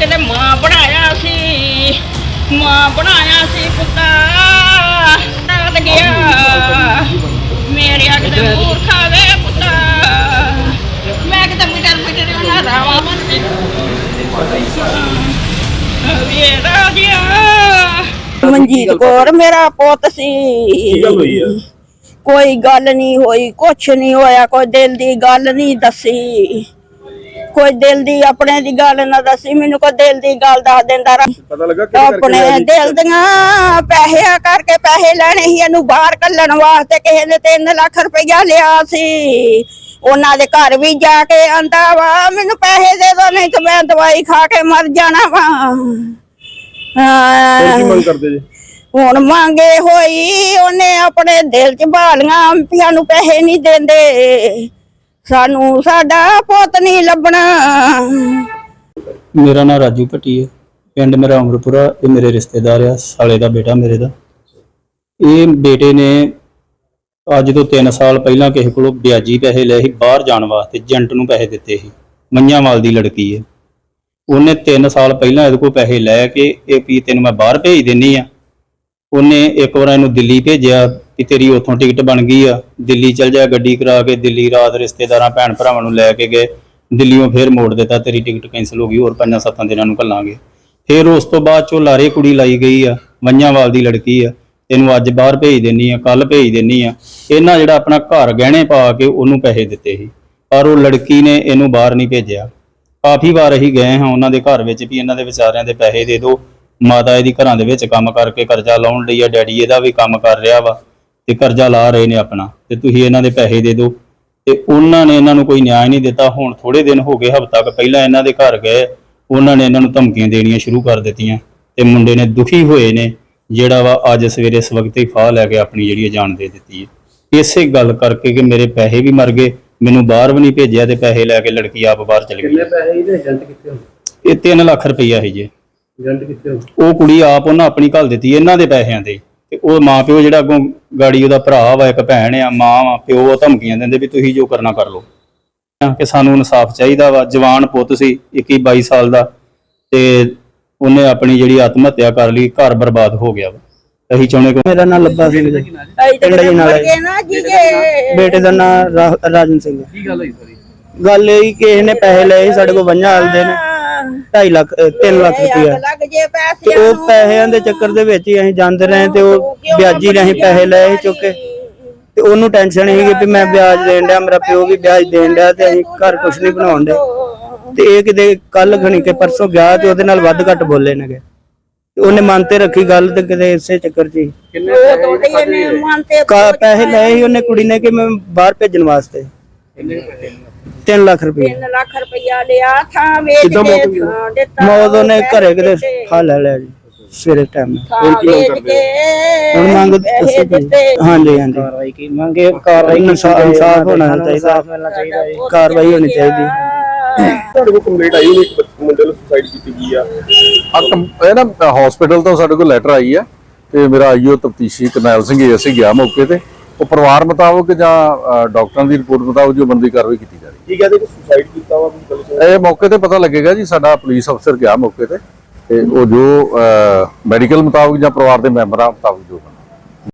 ਮਾਂ ਬਣਾਇਆ ਸੀ ਪੁੱਤਾ। ਤੱਕ ਗਿਆ। ਮੇਰੇ ਅਗਲੇ ਮੂਰਖਾ ਵੇ ਪੁੱਤਾ। ਮੈਂ ਕਿਤੇ ਮਿਟਰ ਮਿਟਰ ਉਹਨਾਂ ਰਾਵਾ ਮੰਨੇ ਵੇ ਰਾਜਿਆ ਮਨਜੀਤ ਕੌਰ ਮੇਰਾ ਪੁੱਤ ਸੀ। ਕੀ ਗੱਲ ਹੋਈ ਆ? ਕੋਈ ਗੱਲ ਨਹੀਂ ਹੋਈ ਕੁਛ ਨਹੀਂ ਹੋਇਆ ਕੋਈ ਦਿਲ ਦੀ ਗੱਲ ਨਹੀਂ ਦੱਸੀ। ਕੋਈ ਦਿਲ ਦੀ ਆਪਣੇ ਦੀ ਗੱਲ ਨਾ ਦੱਸੀ ਮੈਨੂੰ ਕੋਈ ਦਿਲ ਦੀ ਗੱਲ ਦੱਸ ਦਿੰਦਾ ਰ। ਪਤਾ ਲੱਗਾ ਕਿਹਦੇ ਕਰਕੇ ਆਪਣੇ ਹੋਇਆ ਜੀ? ਦਿਲ ਦੀਆਂ ਪੈਸੇ ਕਰਕੇ ਪੈਸੇ ਲੈਣੇ ਸੀ ਇਹਨੂੰ ਬਾਹਰ ਕੱਢਣ ਵਾਸਤੇ ਕਿਸੇ ਨੇ 3 ਲੱਖ ਰੁਪਇਆ ਲਿਆ ਸੀ। ਉਹਨਾਂ ਦੇ ਘਰ ਵੀ ਜਾ ਕੇ ਆਂਦਾ ਵਾ ਮੈਨੂੰ ਪੈਸੇ ਦੇ ਦੋ ਨਹੀਂ ਤੇ ਮੈਂ ਦਵਾਈ ਖਾ ਕੇ ਮਰ ਜਾਣਾ ਵਾ। ਹੁਣ ਕੀ ਹਾਂ। ਮੰਗ ਕਰਦੇ ਜੀ? ਹੁਣ ਮੰਗੇ ਹੋਈ ਉਹਨੇ ਆਪਣੇ ਦਿਲ ਚ ਬਾਲੀਆਂ ਵੀ ਸਾਨੂੰ ਪੈਸੇ ਨਹੀਂ ਦਿੰਦੇ। ਸਾਨੂੰ ਸਾਡਾ ਪੁੱਤ ਨਹੀਂ ਲੱਭਣਾ। ਮੇਰਾ ਨਾਮ ਰਾਜੂ ਭੱਟੀ ਹੈ। ਪਿੰਡ ਮੇਰਾ ਅਮਰਪੁਰਾ ਇਹ ਮੇਰੇ ਰਿਸ਼ਤੇਦਾਰ ਆ, ਸਾਲੇ ਦਾ ਬੇਟਾ ਮੇਰੇ ਦਾ। ਇਹ ਬੇਟੇ ਨੇ ਅੱਜ ਤੋਂ 3 ਸਾਲ ਪਹਿਲਾਂ ਕਿਸੇ ਕੋਲੋਂ ਵਿਆਜੀ ਪੈਸੇ ਲਏ ਸੀ, ਬਾਹਰ ਜਾਣ ਵਾਸਤੇ, ਏਜੰਟ ਨੂੰ ਪੈਸੇ ਦਿੱਤੇ ਸੀ। ਮੰਨਿਆਵਾਲ ਦੀ ਲੜਕੀ ਹੈ। ਉਹਨੇ 3 ਸਾਲ ਪਹਿਲਾਂ ਇਹਦੇ ਕੋਲ ਪੈਸੇ ਲੈ ਕੇ, ਇਹ ਵੀ ਤੈਨੂੰ ਮੈਂ ਬਾਹਰ ਭੇਜ ਦਿੰਨੀ ਆ। ਉਹਨੇ ਇੱਕ ਵਾਰ ਇਹਨੂੰ ਦਿੱਲੀ ਭੇਜਿਆ ਕਿ ਤੇਰੀ ਉੱਥੋਂ ਟਿਕਟ ਬਣ ਗਈ ਆ, ਦਿੱਲੀ ਚਲ ਜਾ ਗੱਡੀ ਕਰਾ ਕੇ, ਦਿੱਲੀ ਰਾਤ ਰਿਸ਼ਤੇਦਾਰਾਂ, ਭੈਣ ਭਰਾਵਾਂ ਨੂੰ ਲੈ ਕੇ ਗਏ ਦਿੱਲੀੋਂ ਫੇਰ ਮੋੜ ਦਿੱਤਾ, ਤੇਰੀ ਟਿਕਟ ਕੈਂਸਲ ਹੋ ਗਈ, ਹੋਰ ਪੰਜਾਂ ਸੱਤਾਂ ਦਿਨਾਂ ਨੂੰ ਘੱਲਾਂਗੇ। ਫਿਰ ਉਸ ਤੋਂ ਬਾਅਦ ਚੋਂ ਲਾਰੇ ਕੁੜੀ ਲਾਈ ਗਈ ਆ ਮੰਨਿਆਵਾਲ ਦੀ ਲੜਕੀ ਆ, ਤੈਨੂੰ ਅੱਜ ਬਾਹਰ ਭੇਜ ਦੇਣੀ ਆ ਕੱਲ ਭੇਜ ਦੇਣੀ ਆ। ਇਹਨਾਂ ਜਿਹੜਾ ਆਪਣਾ ਘਰ ਗਹਿਣੇ ਪਾ ਕੇ ਉਹਨੂੰ ਪੈਸੇ ਦਿੱਤੇ ਸੀ, ਪਰ ਉਹ ਲੜਕੀ ਨੇ ਇਹਨੂੰ ਬਾਹਰ ਨਹੀਂ ਭੇਜਿਆ। ਕਾਫੀ ਵਾਰ ਅਸੀਂ ਗਏ ਹਾਂ ਉਹਨਾਂ ਦੇ ਘਰ ਵਿੱਚ ਵੀ ਇਹਨਾਂ ਦੇ ਵਿਚਾਰਿਆਂ ਦੇ ਪੈਸੇ ਦੇ ਦਿਓ, ਮਾਤਾ ਇਹਦੀ ਘਰਾਂ ਦੇ ਵਿੱਚ ਕੰਮ ਕਰਕੇ ਕਰਜ਼ਾ ਲਾਉਣ ਲਈ ਆ, ਡੈਡੀ ਇਹਦਾ ਵੀ ਕੰਮ ਕਰ ਰਿਹਾ ਵਾ। ਤੇ ਕਰਜ਼ਾ ਲਾ ਰਹੇ ਨੇ ਆਪਣਾ ਤੇ ਤੁਸੀਂ ਇਹਨਾਂ ਦੇ ਪੈਸੇ ਦੇ ਦਿਓ। ਤੇ ਉਹਨਾਂ ਨੇ ਇਹਨਾਂ ਨੂੰ ਕੋਈ ਨਿਆਂ ਨਹੀਂ ਦਿੱਤਾ। ਹੁਣ ਥੋੜੇ ਦਿਨ ਹੋ ਗਏ ਹਫ਼ਤਾ ਕੁ ਪਹਿਲਾਂ ਇਹਨਾਂ ਦੇ ਘਰ ਗਏ ਉਹਨਾਂ ਨੇ ਇਹਨਾਂ ਨੂੰ ਧਮਕੀਆਂ ਦੇਣੀਆਂ ਸ਼ੁਰੂ ਕਰ ਦਿੱਤੀਆਂ ਤੇ ਮੁੰਡੇ ਨੇ ਦੁਖੀ ਹੋਏ ਨੇ। ਜਿਹੜਾ ਵਾ ਅੱਜ ਸਵੇਰੇ ਇਸ ਵਕਤ ਹੀ ਫਾਹ ਲੈ ਕੇ ਆਪਣੀ ਜਿਹੜੀ ਜਾਨ ਦੇ ਦਿੱਤੀ ਹੈ। ਇਸੇ ਗੱਲ ਕਰਕੇ ਕਿ ਮੇਰੇ ਪੈਸੇ ਵੀ ਮਰ ਗਏ ਮੈਨੂੰ ਬਾਹਰ ਵੀ ਨਹੀਂ ਭੇਜਿਆ ਤੇ ਪੈਸੇ ਲੈ ਕੇ ਲੜਕੀ ਆਪ ਬਾਹਰ ਚਲੀ ਗਈ। ਪੈਸੇ ਇਹਦੇ? ਏਜੰਟ ਕਿੱਥੇ ਹੋ ਇਹ 3 ਲੱਖ ਰੁਪਈਆ ਹੈ ਜੀ। ਏਜੰਟ ਕਿੱਥੇ ਹੋ ਉਹ ਕੁੜੀ ਆਪ ਉਹਨਾਂ ਆਪਣੀ ਘੱਲ ਦਿੱਤੀ ਇਹਨਾਂ ਦੇ ਪੈਸਿਆਂ ਤੇ। ਤੇ ਉਹ ਮਾਂ ਪਿਓ ਜਿਹੜਾ ਅੱਗੋਂ ਗਾੜੀ ਉਹਦਾ ਭਰਾ ਵਾ ਇੱਕ ਭੈਣ ਆ ਮਾਂ ਵਾ ਪਿਓ ਉਹ ਧਮਕੀਆਂ ਦਿੰਦੇ ਵੀ ਤੁਸੀਂ ਜੋ ਕਰਨਾ ਕਰ ਲਓ। ਕਿ ਸਾਨੂੰ ਇਨਸਾਫ ਚਾਹੀਦਾ ਵਾ। ਜਵਾਨ ਪੁੱਤ ਸੀ 21 22 ਸਾਲ ਦਾ ਤੇ ਉਹਨੇ ਆਪਣੀ ਜਿਹੜੀ ਆਤਮ ਹੱਤਿਆ ਕਰ ਲਈ ਘਰ ਬਰਬਾਦ ਹੋ ਗਿਆ ਵਾ। ਅਸੀਂ ਚਾਹੁੰਦੇ ਕਿ ਮੇਰਾ ਨਾਮ ਲੱਭਾ ਸਿੰਘ ਜੀ ਪਿੰਡ ਜੀ ਨਾਲ ਬੇਟੇ ਦਾ ਨਾਮ ਰਾਜਨ ਸਿੰਘ ਹੈ। ਕੀ ਗੱਲ ਹੋਈ ਸਾਰੀ? ਗੱਲ ਇਹ ਕਿ ਇਹਨੇ ਪੈਸੇ ਲਏ ਸੀ ਸਾਡੇ ਕੋਲ ਵੰਜਾ ਹਲਦੇ ਨੇ। 2.5 ਲੱਖ 3 ਲੱਖ ਰੁਪਇਆ ਲੱਗ ਜੇ ਤੇ ਪੈਸੇ ਉਹ ਪੈਸਿਆਂ ਦੇ ਚੱਕਰ ਦੇ ਵਿੱਚ ਹੀ ਅਸੀਂ ਜਾਂਦੇ ਰਹੇ ਤੇ ਉਹ ਵਿਆਜੀ ਨੇ ਅਸੀਂ ਪੈਸੇ ਲਏ ਸੀ ਚੁੱਕ। ਕੇ ਤੇ ਉਹਨੂੰ ਟੈਨਸ਼ਨ ਸੀਗੀ ਵੀ ਮੈਂ ਵਿਆਜ ਦੇਣ ਡਿਆ ਮੇਰਾ ਪਿਓ ਵੀ ਵਿਆਜ ਦੇਣ ਡਿਆ ਤੇ ਅਸੀਂ ਘਰ ਕੁਝ ਨਹੀਂ ਬਣਾਉਣ ਦੇ ਤੇ ਇਹ ਕਿਤੇ ਕੱਲ ਖਣੀ ਕੇ ਪਰਸੋਂ ਗਿਆ ਤੇ ਉਹਦੇ ਨਾਲ ਵੱਧ ਘੱਟ ਬੋਲੇ ਨੇਗੇ। ਤੇ ਉਹਨੇ ਮਨ ਤੇ ਰੱਖੀ ਗੱਲ ਤੇ ਕਿਤੇ ਇਸੇ ਚੱਕਰ 'ਚ ਹੀ। ਉਹ ਤੋਂ ਤੇ ਇਹਨੇ ਮਨ ਤੇ ਕਾ- ਪੈਸੇ ਲਏ। ਸੀ ਉਹਨੇ ਕੁੜੀ ਨੇ ਕਿ ਮੈਂ ਬਾਹਰ ਭੇਜਣ ਵਾਸਤੇ। 3 ਲੱਖ ਰੁਪਏ 3 ਲੱਖ ਰੁਪਇਆ ਲਿਆ ਥਾਂ ਵੇਚ ਕੇ ਥਾਂ ਦਿੱਤਾ ਮੌਤ ਉਹਨੇ ਘਰੇ ਕਿਤੇ ਹਾਲ ਲੈ ਲਿਆ ਜੀ ਸਵੇਰੇ ਟਾਈਮ ਥਾਂ ਵੇਚ ਕੇ ਹੁਣ ਮੰਗ ਪੈਸੇ ਦੱਸੋ ਕੀ? ਦਿੱਤੇ। ਹਾਂਜੀ ਹਾਂਜੀ। ਕਾਰਵਾਈ ਕੀ? ਮੰਗੇ ਕਾਰਵਾਈ ਇਨਸਾਫ ਹੋਣਾ ਚਾਹੀਦਾ। ਕਾਰਵਾਈ ਹੋਣੀ ਚਾਹੀਦੀ। ਤੁਹਾਡੇ ਕੋਲ ਕੰਪਲੀਟ ਆਈ ਉਹਨੇ ਇੱਕ ਬੱਚ- ਮੁੰਡੇ ਨੂੰ ਸੁਸਾਈਡ ਕੀਤੀ ਗਈ ਆ। ਆ ਕੰਪ- ਇਹ ਨਾ ਹਸਪੀਟਲ ਤੋਂ ਸਾਡੇ ਕੋਲ ਲੈਟਰ ਆਈ ਹੈ ਤੇ ਮੇਰਾ ਆਈਓ ਤਫਤੀਸ਼ੀ ਕਰਨੈਲ ਸਿੰਘ ਏਐਸਏ ਗਿਆ ਮੌਕੇ ਤੇ। ਉਹ ਪਰਿਵਾਰ ਮੁਤਾਬਕ ਜਾਂ ਅ, ਡਾਕਟਰਾਂ ਦੀ ਰਿਪੋਰਟ ਮੁਤਾਬਕ ਜੋ ਬੰਦੀ ਕਾਰਵਾਈ ਕੀਤੀ ਜਾ ਰਹੀ ਕੀ ਕਹਿੰਦੇ ਕਿ ਸੁਸਾਈਡ ਕੀਤਾ ਵਾ ਵੀ ਗੱਲ ਇਹ ਮੌਕੇ ਤੇ ਪਤਾ ਲੱਗੇਗਾ ਜੀ, ਸਾਡਾ ਪੁਲਿਸ ਅਫਸਰ ਗਿਆ ਮੌਕੇ ਤੇ ਤੇ ਉਹ ਜੋ ਮੈਡੀਕਲ ਮੁਤਾਬਕ ਜਾਂ ਪਰਿਵਾਰ ਦੇ ਮੈਂਬਰਾਂ ਮੁਤਾਬਕ ਜੋ ਬਣਦਾ